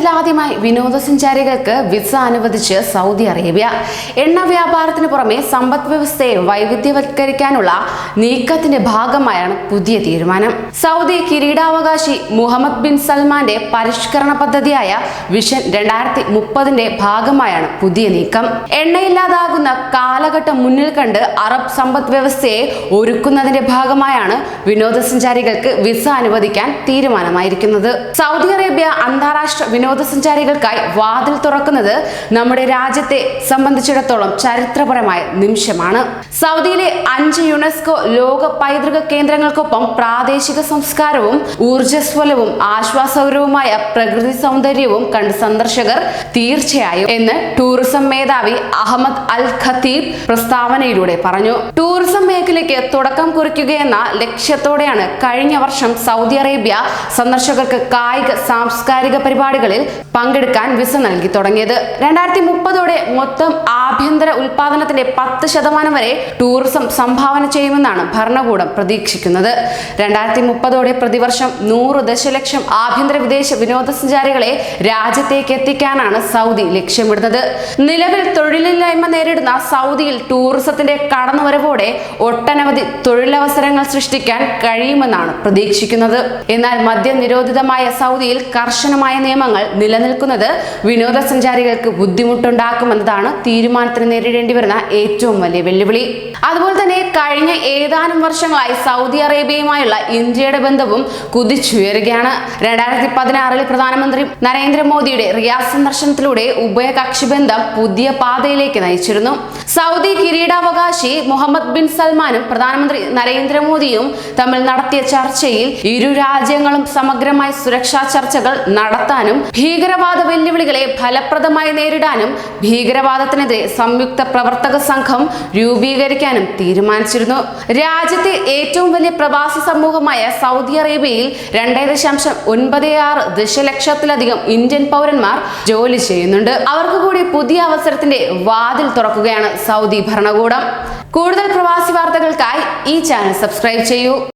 ചരിത്രത്തിലാദ്യമായി വിനോദസഞ്ചാരികൾക്ക് വിസ അനുവദിച്ച് സൗദി അറേബ്യ. എണ്ണ വ്യാപാരത്തിന് പുറമെ സമ്പദ് വ്യവസ്ഥയെ വൈവിധ്യവത്കരിക്കാനുള്ള നീക്കത്തിന്റെ ഭാഗമായാണ് പുതിയ തീരുമാനം. സൗദി കിരീടാവകാശി മുഹമ്മദ് ബിൻ സൽമാന്റെ പരിഷ്കരണ പദ്ധതിയായ വിഷൻ രണ്ടായിരത്തി മുപ്പതിന്റെ ഭാഗമായാണ് പുതിയ നീക്കം. എണ്ണയില്ലാതാകുന്ന കാലഘട്ടം മുന്നിൽ കണ്ട് അറബ് സമ്പദ് വ്യവസ്ഥയെ ഒരുക്കുന്നതിന്റെ ഭാഗമായാണ് വിനോദസഞ്ചാരികൾക്ക് വിസ അനുവദിക്കാൻ തീരുമാനമായിരിക്കുന്നത്. സൗദി അറേബ്യ അന്താരാഷ്ട്ര വിനോദസഞ്ചാരികൾക്കായി വാതിൽ തുറക്കുന്നത് നമ്മുടെ രാജ്യത്തെ സംബന്ധിച്ചിടത്തോളം ചരിത്രപരമായ നിമിഷമാണ്. സൗദിയിലെ അഞ്ച് യുനെസ്കോ ലോക പൈതൃക കേന്ദ്രങ്ങൾക്കൊപ്പം പ്രാദേശിക സംസ്കാരവും ഊർജസ്വലവും ആശ്വാസകരവുമായ പ്രകൃതി സൗന്ദര്യവും കണ്ട് സന്ദർശകർ തീർച്ചയായും എന്ന് ടൂറിസം മേധാവി അഹമ്മദ് അൽ ഖത്തീബ് പ്രസ്താവനയിലൂടെ പറഞ്ഞു. ടൂറിസം മേഖലയ്ക്ക് തുടക്കം കുറിക്കുകയെന്ന ലക്ഷ്യത്തോടെയാണ് കഴിഞ്ഞ വർഷം സൗദി അറേബ്യ സന്ദർശകർക്ക് കായിക സാംസ്കാരിക പരിപാടികളിൽ പങ്കെടുക്കാൻ വിസ നൽകി തുടങ്ങിയത്. രണ്ടായിരത്തി മുപ്പതോടെ മൊത്തം ആഭ്യന്തര ഉൽപാദനത്തിന്റെ പത്ത് ശതമാനം വരെ ടൂറിസം സംഭാവന ചെയ്യുമെന്നാണ് ഭരണകൂടം പ്രതീക്ഷിക്കുന്നത്. രണ്ടായിരത്തി മുപ്പതോടെ പ്രതിവർഷം നൂറ് ദശലക്ഷം ആഭ്യന്തര വിദേശ വിനോദസഞ്ചാരികളെ രാജ്യത്തേക്ക് എത്തിക്കാനാണ് സൗദി ലക്ഷ്യമിടുന്നത്. നിലവിൽ തൊഴിലില്ലായ്മ നേരിടുന്ന സൗദിയിൽ ടൂറിസത്തിന്റെ കടന്നുവരവോടെ ഒട്ടനവധി തൊഴിലവസരങ്ങൾ സൃഷ്ടിക്കാൻ കഴിയുമെന്നാണ് പ്രതീക്ഷിക്കുന്നത്. എന്നാൽ മദ്യം നിരോധിതമായ സൗദിയിൽ കർശനമായ നിയമങ്ങൾ നിലനിൽക്കുന്നത് വിനോദസഞ്ചാരികൾക്ക് ബുദ്ധിമുട്ടുണ്ടാക്കുമെന്നതാണ് തീരുമാനത്തിന് നേരിടേണ്ടി വരുന്ന ഏറ്റവും വലിയ വെല്ലുവിളി. അതുപോലെ തന്നെ കഴിഞ്ഞ ഏതാനും വർഷങ്ങളായി സൗദി അറേബ്യയുമായുള്ള ഇന്ത്യയുടെ ബന്ധവും കുതിച്ചുയരുകയാണ്. രണ്ടായിരത്തി പതിനാറിൽ പ്രധാനമന്ത്രി നരേന്ദ്രമോദിയുടെ റിയാസ് സന്ദർശനത്തിലൂടെ ഉഭയകക്ഷി ബന്ധം പുതിയ പാതയിലേക്ക് നയിച്ചിരുന്നു. സൗദി കിരീടാവകാശി മുഹമ്മദ് ബിൻ സൽമാനും പ്രധാനമന്ത്രി നരേന്ദ്രമോദിയും തമ്മിൽ നടത്തിയ ചർച്ചയിൽ ഇരു രാജ്യങ്ങളും സമഗ്രമായ സുരക്ഷാ ചർച്ചകൾ നടത്താനും ഭീകരവാദ വെല്ലുവിളികളെ ഫലപ്രദമായി നേരിടാനും ഭീകരവാദത്തിനെതിരെ സംയുക്ത പ്രവർത്തക സംഘം രൂപീകരിക്കാനും തീരുമാനിച്ചിരുന്നു. രാജ്യത്തെ ഏറ്റവും വലിയ പ്രവാസി സമൂഹമായ സൗദി അറേബ്യയിൽ രണ്ടേ ദശാംശം ഒൻപത് ആറ് ദശലക്ഷത്തിലധികം ഇന്ത്യൻ പൗരന്മാർ ജോലി ചെയ്യുന്നുണ്ട്. അവർക്ക് കൂടി പുതിയ അവസരത്തിന്റെ വാതിൽ തുറക്കുകയാണ് സൗദി ഭരണകൂടം. കൂടുതൽ പ്രവാസി വാർത്തകൾക്കായി ഈ ചാനൽ സബ്സ്ക്രൈബ് ചെയ്യൂ.